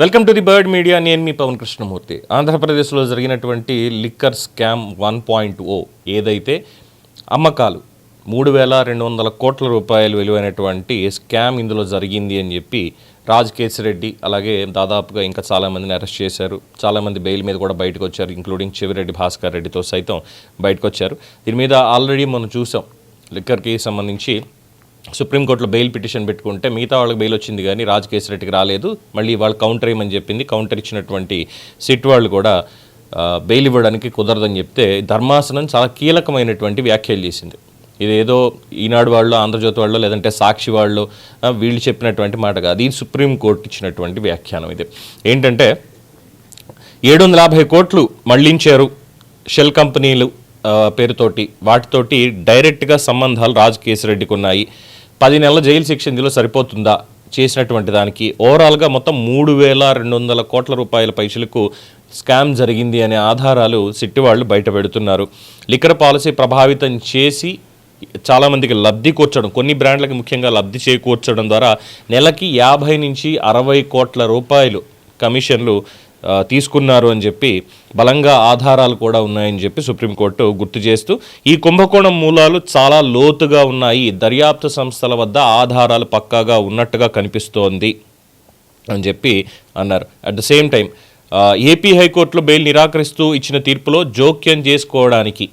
Welcome to the bird media. నేను మీ పవన్ కృష్ణమూర్తి. ఆంధ్రప్రదేశ్లో జరిగినటువంటి liquor scam one point O ఏదైతే అమ్మకాలు మూడు వేల రెండు వందల కోట్ల రూపాయలు విలువైనటువంటి స్కామ్ ఇందులో జరిగింది అని చెప్పి రాజ్ కేసిరెడ్డి అలాగే దాదాపుగా ఇంకా చాలామందిని అరెస్ట్ చేశారు. చాలామంది బెయిల్ మీద కూడా బయటకు వచ్చారు ఇంక్లూడింగ్ చెవిరెడ్డి భాస్కర్ రెడ్డితో సైతం బయటకు వచ్చారు. దీని మీద ఆల్రెడీ మనం చూసాం లిక్కర్కి సంబంధించి సుప్రీంకోర్టులో బెయిల్ పిటిషన్ పెట్టుకుంటే మిగతా వాళ్ళకి బెయిల్ వచ్చింది కానీ రాజ్ కేసిరెడ్డికి రాలేదు. మళ్ళీ వాళ్ళు కౌంటర్ ఇవ్వమని చెప్పింది? కౌంటర్ ఇచ్చినటువంటి సిట్ వాళ్ళు కూడా బెయిల్ ఇవ్వడానికి కుదరదని చెప్తే ధర్మాసనం చాలా కీలకమైనటువంటి వ్యాఖ్యలు చేసింది. ఇదేదో ఈనాడు వాళ్ళు ఆంధ్రజ్యోతి వాళ్ళు లేదంటే సాక్షి వాళ్ళు వీళ్ళు చెప్పినటువంటి మాట కాదు. ఇది సుప్రీంకోర్టు ఇచ్చినటువంటి వ్యాఖ్యానం ఇది. ఏంటంటే ఏడు వందల యాభై కోట్లు మళ్ళించారు షెల్ కంపెనీలు. పేరుతోటి. వాటితోటి డైరెక్ట్గా సంబంధాలు రాజు కేసిరెడ్డికి ఉన్నాయి పది నెలల జైలు శిక్ష ఇందులో సరిపోతుందా? చేసినటువంటి దానికి ఓవరాల్గా మొత్తం మూడు వేల రెండు వందల కోట్ల రూపాయల పైసలకు స్కామ్ జరిగింది అనే ఆధారాలు సిట్టి వాళ్ళు బయట పెడుతున్నారు. లిక్కర్ పాలసీ ప్రభావితం చేసి చాలామందికి లబ్ధి కూర్చడం కొన్ని బ్రాండ్లకి ముఖ్యంగా లబ్ధి చేకూర్చడం ద్వారా నెలకి యాభై నుంచి అరవై కోట్ల రూపాయలు కమిషన్లు తీసుకున్నారు అని చెప్పి బలంగా ఆధారాలు కూడా ఉన్నాయని చెప్పి సుప్రీంకోర్టు గుర్తు చేస్తూ ఈ కుంభకోణం మూలాలు చాలా లోతుగా ఉన్నాయి. దర్యాప్తు సంస్థల వద్ద ఆధారాలు పక్కాగా ఉన్నట్టుగా కనిపిస్తోంది అని చెప్పి అన్నారు. At the same time AP హైకోర్టులో బెయిల్ నిరాకరిస్తూ ఇచ్చిన తీర్పులో జోక్యం చేసుకోవడానికి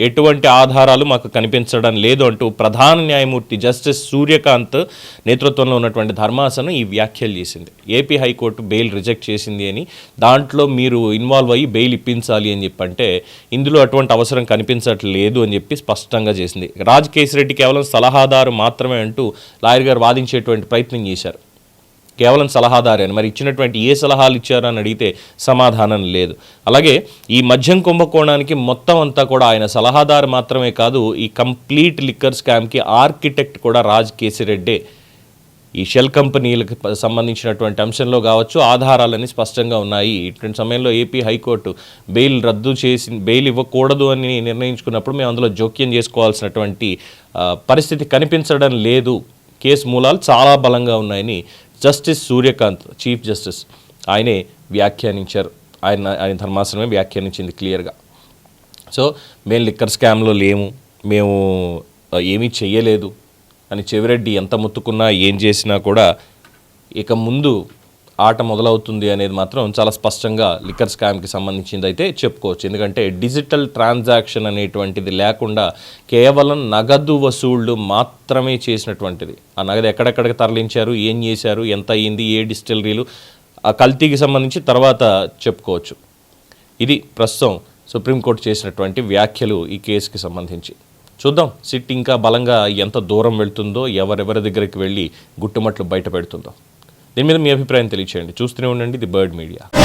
ఎటువంటి ఆధారాలు మాకు కనిపించడం లేదు అంటూ ప్రధాన న్యాయమూర్తి జస్టిస్ సూర్యకాంత్ నేతృత్వంలో ఉన్నటువంటి ధర్మాసనం ఈ వ్యాఖ్యలు చేసింది. ఏపీ హైకోర్టు బెయిల్ రిజెక్ట్ చేసింది అని దాంట్లో మీరు ఇన్వాల్వ్ అయ్యి బెయిల్ ఇప్పించాలి అని చెప్పి అంటే ఇందులో అటువంటి అవసరం కనిపించట్లేదు అని చెప్పి స్పష్టంగా చేసింది. రాజ్ కేసిరెడ్డి కేవలం సలహాదారు మాత్రమే అంటూ లాయర్ గారు వాదించేటువంటి ప్రయత్నం చేశారు. కేవలం సలహాదారే అని మరి ఇచ్చినటువంటి ఏ సలహాలు ఇచ్చారు అని అడిగితే సమాధానం లేదు. అలాగే ఈ మద్యం కుంభకోణానికి మొత్తం అంతా కూడా ఆయన సలహాదారు మాత్రమే కాదు ఈ కంప్లీట్ లిక్కర్ స్కామ్కి ఆర్కిటెక్ట్ కూడా రాజ్ కేసిరెడ్డే. ఈ షెల్ కంపెనీలకు సంబంధించినటువంటి అంశంలో కావచ్చు ఆధారాలన్నీ స్పష్టంగా ఉన్నాయి. ఇటువంటి సమయంలో ఏపీ హైకోర్టు బెయిల్ రద్దు చేసి బెయిల్ ఇవ్వకూడదు అని నిర్ణయించుకున్నప్పుడు మేము అందులో జోక్యం చేసుకోవాల్సినటువంటి పరిస్థితి కనిపించడం లేదు. కేసు మూలాలు చాలా బలంగా ఉన్నాయని జస్టిస్ సూర్యకాంత్ చీఫ్ జస్టిస్. ఆయనే వ్యాఖ్యానించారు. ఆయన ఆయన ధర్మాసనమే వ్యాఖ్యానించింది క్లియర్గా. సో మేము లిక్కర్ స్కామ్లో లేము. మేము ఏమీ చెయ్యలేదు. అని చెవిరెడ్డి ఎంత ముత్తుకున్నా ఏం చేసినా కూడా ఇక ముందు ఆట మొదలవుతుంది అనేది మాత్రం చాలా స్పష్టంగా లిక్కర్ స్కామ్కి సంబంధించింది అయితే చెప్పుకోవచ్చు. ఎందుకంటే డిజిటల్ ట్రాన్సాక్షన్ అనేటువంటిది లేకుండా కేవలం నగదు వసూళ్ళు మాత్రమే చేసినటువంటిది. ఆ నగదు ఎక్కడెక్కడికి తరలించారు ఏం చేశారు ఎంత అయ్యింది ఏ డిస్టిలరీలు ఆ కల్తీకి సంబంధించి తర్వాత చెప్పుకోవచ్చు. ఇది ప్రస్తుతం సుప్రీంకోర్టు చేసినటువంటి వ్యాఖ్యలు ఈ కేసుకి సంబంధించి. చూద్దాం సిట్ ఇంకా బలంగా ఎంత దూరం వెళ్తుందో ఎవరెవరి దగ్గరికి వెళ్ళి గుట్టుమట్లు బయట పెడుతుందో దీని మీద మీ అభిప్రాయం తెలియచేయండి. చూస్తూనే ఉండండి. The bird media.